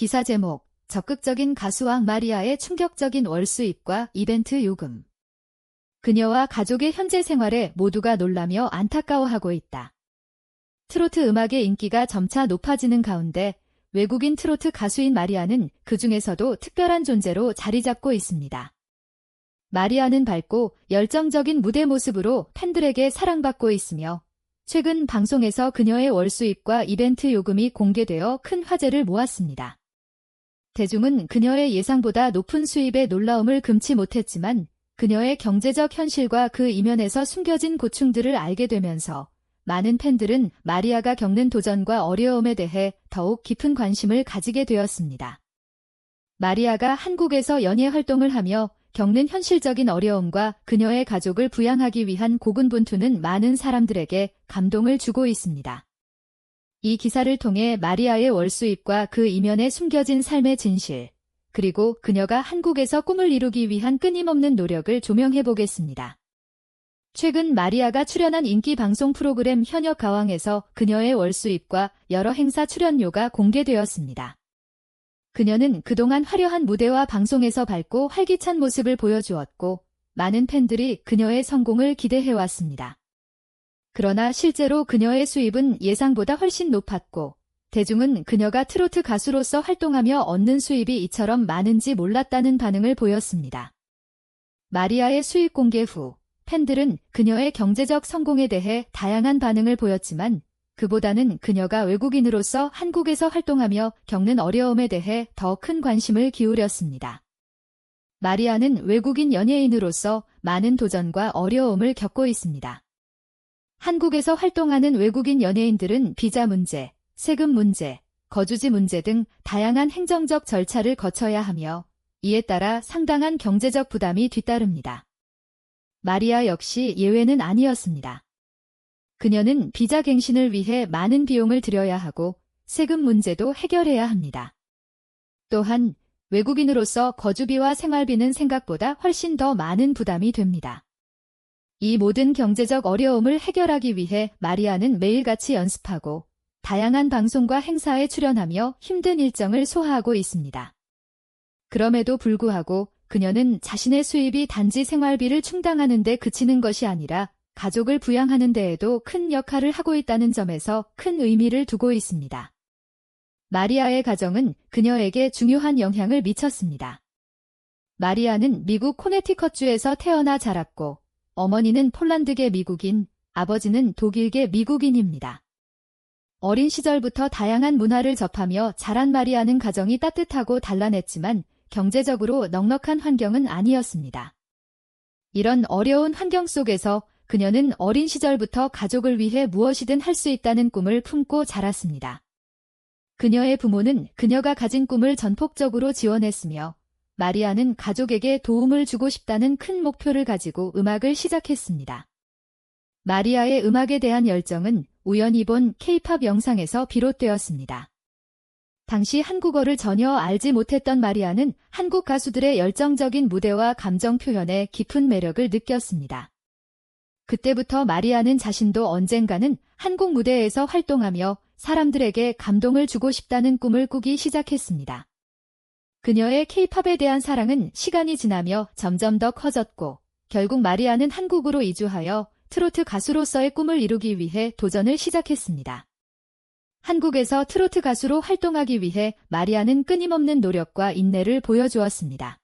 기사 제목, 적극적인 가수왕 마리아의 충격적인 월 수입과 이벤트 요금. 그녀와 가족의 현재 생활에 모두가 놀라며 안타까워하고 있다. 트로트 음악의 인기가 점차 높아지는 가운데 외국인 트로트 가수인 마리아는 그 중에서도 특별한 존재로 자리 잡고 있습니다. 마리아는 밝고 열정적인 무대 모습으로 팬들에게 사랑받고 있으며 최근 방송에서 그녀의 월 수입과 이벤트 요금이 공개되어 큰 화제를 모았습니다. 대중은 그녀의 예상보다 높은 수입에 놀라움을 금치 못했지만 그녀의 경제적 현실과 그 이면에서 숨겨진 고충들을 알게 되면서 많은 팬들은 마리아가 겪는 도전과 어려움에 대해 더욱 깊은 관심을 가지게 되었습니다. 마리아가 한국에서 연예 활동을 하며 겪는 현실적인 어려움과 그녀의 가족을 부양하기 위한 고군분투는 많은 사람들에게 감동을 주고 있습니다. 이 기사를 통해 마리아의 월수입과 그 이면에 숨겨진 삶의 진실, 그리고 그녀가 한국에서 꿈을 이루기 위한 끊임없는 노력을 조명해 보겠습니다. 최근 마리아가 출연한 인기 방송 프로그램 현역 가왕에서 그녀의 월수입과 여러 행사 출연료가 공개되었습니다. 그녀는 그동안 화려한 무대와 방송에서 밝고 활기찬 모습을 보여주었고 많은 팬들이 그녀의 성공을 기대해왔습니다. 그러나 실제로 그녀의 수입은 예상보다 훨씬 높았고 대중은 그녀가 트로트 가수로서 활동하며 얻는 수입이 이처럼 많은지 몰랐다는 반응을 보였습니다. 마리아의 수입 공개 후 팬들은 그녀의 경제적 성공에 대해 다양한 반응을 보였지만 그보다는 그녀가 외국인으로서 한국에서 활동하며 겪는 어려움에 대해 더 큰 관심을 기울였습니다. 마리아는 외국인 연예인으로서 많은 도전과 어려움을 겪고 있습니다. 한국에서 활동하는 외국인 연예인들은 비자 문제, 세금 문제, 거주지 문제 등 다양한 행정적 절차를 거쳐야 하며 이에 따라 상당한 경제적 부담이 뒤따릅니다. 마리아 역시 예외는 아니었습니다. 그녀는 비자 갱신을 위해 많은 비용을 들여야 하고 세금 문제도 해결해야 합니다. 또한 외국인으로서 거주비와 생활비는 생각보다 훨씬 더 많은 부담이 됩니다. 이 모든 경제적 어려움을 해결하기 위해 마리아는 매일같이 연습하고 다양한 방송과 행사에 출연하며 힘든 일정을 소화하고 있습니다. 그럼에도 불구하고 그녀는 자신의 수입이 단지 생활비를 충당하는 데 그치는 것이 아니라 가족을 부양하는 데에도 큰 역할을 하고 있다는 점에서 큰 의미를 두고 있습니다. 마리아의 가정은 그녀에게 중요한 영향을 미쳤습니다. 마리아는 미국 코네티컷주에서 태어나 자랐고 어머니는 폴란드계 미국인, 아버지는 독일계 미국인입니다. 어린 시절부터 다양한 문화를 접하며 자란 마리아는 가정이 따뜻하고 단란했지만 경제적으로 넉넉한 환경은 아니었습니다. 이런 어려운 환경 속에서 그녀는 어린 시절부터 가족을 위해 무엇이든 할 수 있다는 꿈을 품고 자랐습니다. 그녀의 부모는 그녀가 가진 꿈을 전폭적으로 지원했으며 마리아는 가족에게 도움을 주고 싶다는 큰 목표를 가지고 음악을 시작했습니다. 마리아의 음악에 대한 열정은 우연히 본 케이팝 영상에서 비롯되었습니다. 당시 한국어를 전혀 알지 못했던 마리아는 한국 가수들의 열정적인 무대와 감정 표현에 깊은 매력을 느꼈습니다. 그때부터 마리아는 자신도 언젠가는 한국 무대에서 활동하며 사람들에게 감동을 주고 싶다는 꿈을 꾸기 시작했습니다. 그녀의 케이팝에 대한 사랑은 시간이 지나며 점점 더 커졌고 결국 마리아는 한국으로 이주하여 트로트 가수로서의 꿈을 이루기 위해 도전을 시작했습니다. 한국에서 트로트 가수로 활동하기 위해 마리아는 끊임없는 노력과 인내를 보여주었습니다.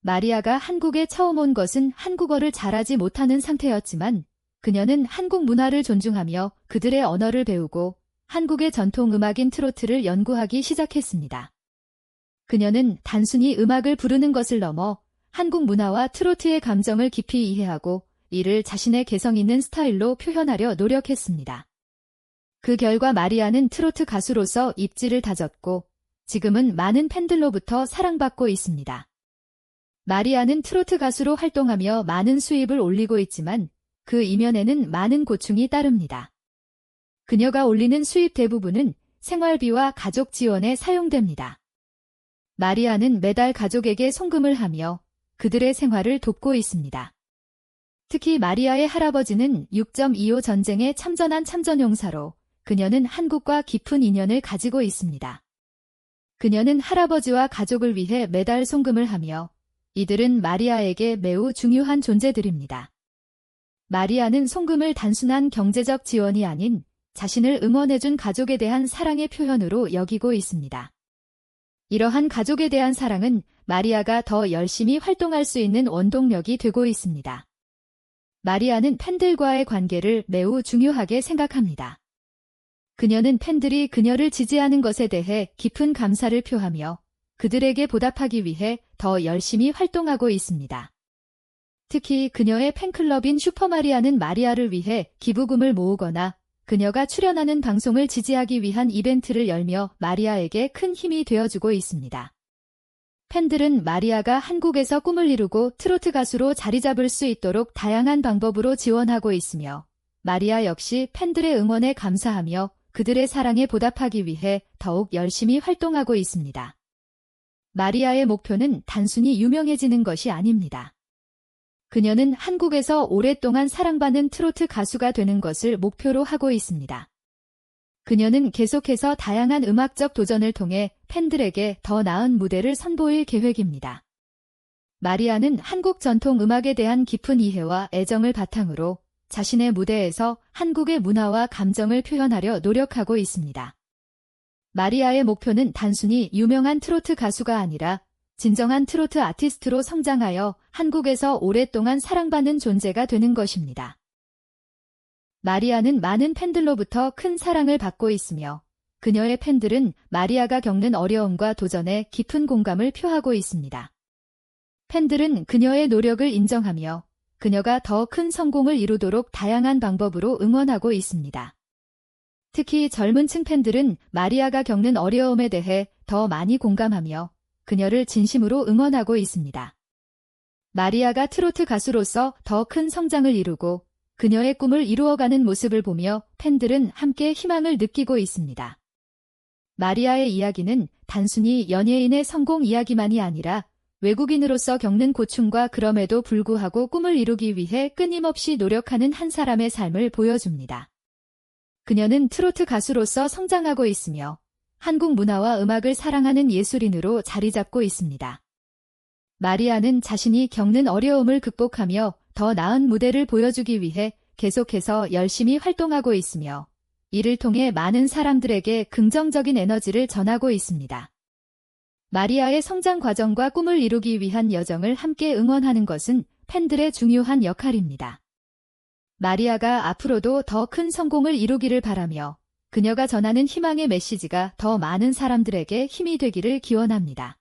마리아가 한국에 처음 온 것은 한국어를 잘하지 못하는 상태였지만 그녀는 한국 문화를 존중하며 그들의 언어를 배우고 한국의 전통 음악인 트로트를 연구하기 시작했습니다. 그녀는 단순히 음악을 부르는 것을 넘어 한국 문화와 트로트의 감정을 깊이 이해하고 이를 자신의 개성 있는 스타일로 표현하려 노력했습니다. 그 결과 마리아는 트로트 가수로서 입지를 다졌고 지금은 많은 팬들로부터 사랑받고 있습니다. 마리아는 트로트 가수로 활동하며 많은 수입을 올리고 있지만 그 이면에는 많은 고충이 따릅니다. 그녀가 올리는 수입 대부분은 생활비와 가족 지원에 사용됩니다. 마리아는 매달 가족에게 송금을 하며 그들의 생활을 돕고 있습니다. 특히 마리아의 할아버지는 6.25 전쟁에 참전한 참전용사로 그녀는 한국과 깊은 인연을 가지고 있습니다. 그녀는 할아버지와 가족을 위해 매달 송금을 하며 이들은 마리아에게 매우 중요한 존재들입니다. 마리아는 송금을 단순한 경제적 지원이 아닌 자신을 응원해준 가족에 대한 사랑의 표현으로 여기고 있습니다. 이러한 가족에 대한 사랑은 마리아가 더 열심히 활동할 수 있는 원동력이 되고 있습니다. 마리아는 팬들과의 관계를 매우 중요하게 생각합니다. 그녀는 팬들이 그녀를 지지하는 것에 대해 깊은 감사를 표하며 그들에게 보답하기 위해 더 열심히 활동하고 있습니다. 특히 그녀의 팬클럽인 슈퍼마리아는 마리아를 위해 기부금을 모으거나 그녀가 출연하는 방송을 지지하기 위한 이벤트를 열며 마리아에게 큰 힘이 되어주고 있습니다. 팬들은 마리아가 한국에서 꿈을 이루고 트로트 가수로 자리 잡을 수 있도록 다양한 방법으로 지원하고 있으며 마리아 역시 팬들의 응원에 감사하며 그들의 사랑에 보답하기 위해 더욱 열심히 활동하고 있습니다. 마리아의 목표는 단순히 유명해지는 것이 아닙니다. 그녀는 한국에서 오랫동안 사랑받는 트로트 가수가 되는 것을 목표로 하고 있습니다. 그녀는 계속해서 다양한 음악적 도전을 통해 팬들에게 더 나은 무대를 선보일 계획입니다. 마리아는 한국 전통 음악에 대한 깊은 이해와 애정을 바탕으로 자신의 무대에서 한국의 문화와 감정을 표현하려 노력하고 있습니다. 마리아의 목표는 단순히 유명한 트로트 가수가 아니라 진정한 트로트 아티스트로 성장하여 한국에서 오랫동안 사랑받는 존재가 되는 것입니다. 마리아는 많은 팬들로부터 큰 사랑을 받고 있으며 그녀의 팬들은 마리아가 겪는 어려움과 도전에 깊은 공감을 표하고 있습니다. 팬들은 그녀의 노력을 인정하며 그녀가 더 큰 성공을 이루도록 다양한 방법으로 응원하고 있습니다. 특히 젊은 층 팬들은 마리아가 겪는 어려움에 대해 더 많이 공감하며 그녀를 진심으로 응원하고 있습니다. 마리아가 트로트 가수로서 더 큰 성장을 이루고 그녀의 꿈을 이루어가는 모습을 보며 팬들은 함께 희망을 느끼고 있습니다. 마리아의 이야기는 단순히 연예인의 성공 이야기만이 아니라 외국인으로서 겪는 고충과 그럼에도 불구하고 꿈을 이루기 위해 끊임없이 노력하는 한 사람의 삶을 보여줍니다. 그녀는 트로트 가수로서 성장하고 있으며 한국 문화와 음악을 사랑하는 예술인으로 자리 잡고 있습니다. 마리아는 자신이 겪는 어려움을 극복하며 더 나은 무대를 보여주기 위해 계속해서 열심히 활동하고 있으며 이를 통해 많은 사람들에게 긍정적인 에너지를 전하고 있습니다. 마리아의 성장 과정과 꿈을 이루기 위한 여정을 함께 응원하는 것은 팬들의 중요한 역할입니다. 마리아가 앞으로도 더 큰 성공을 이루기를 바라며 그녀가 전하는 희망의 메시지가 더 많은 사람들에게 힘이 되기를 기원합니다.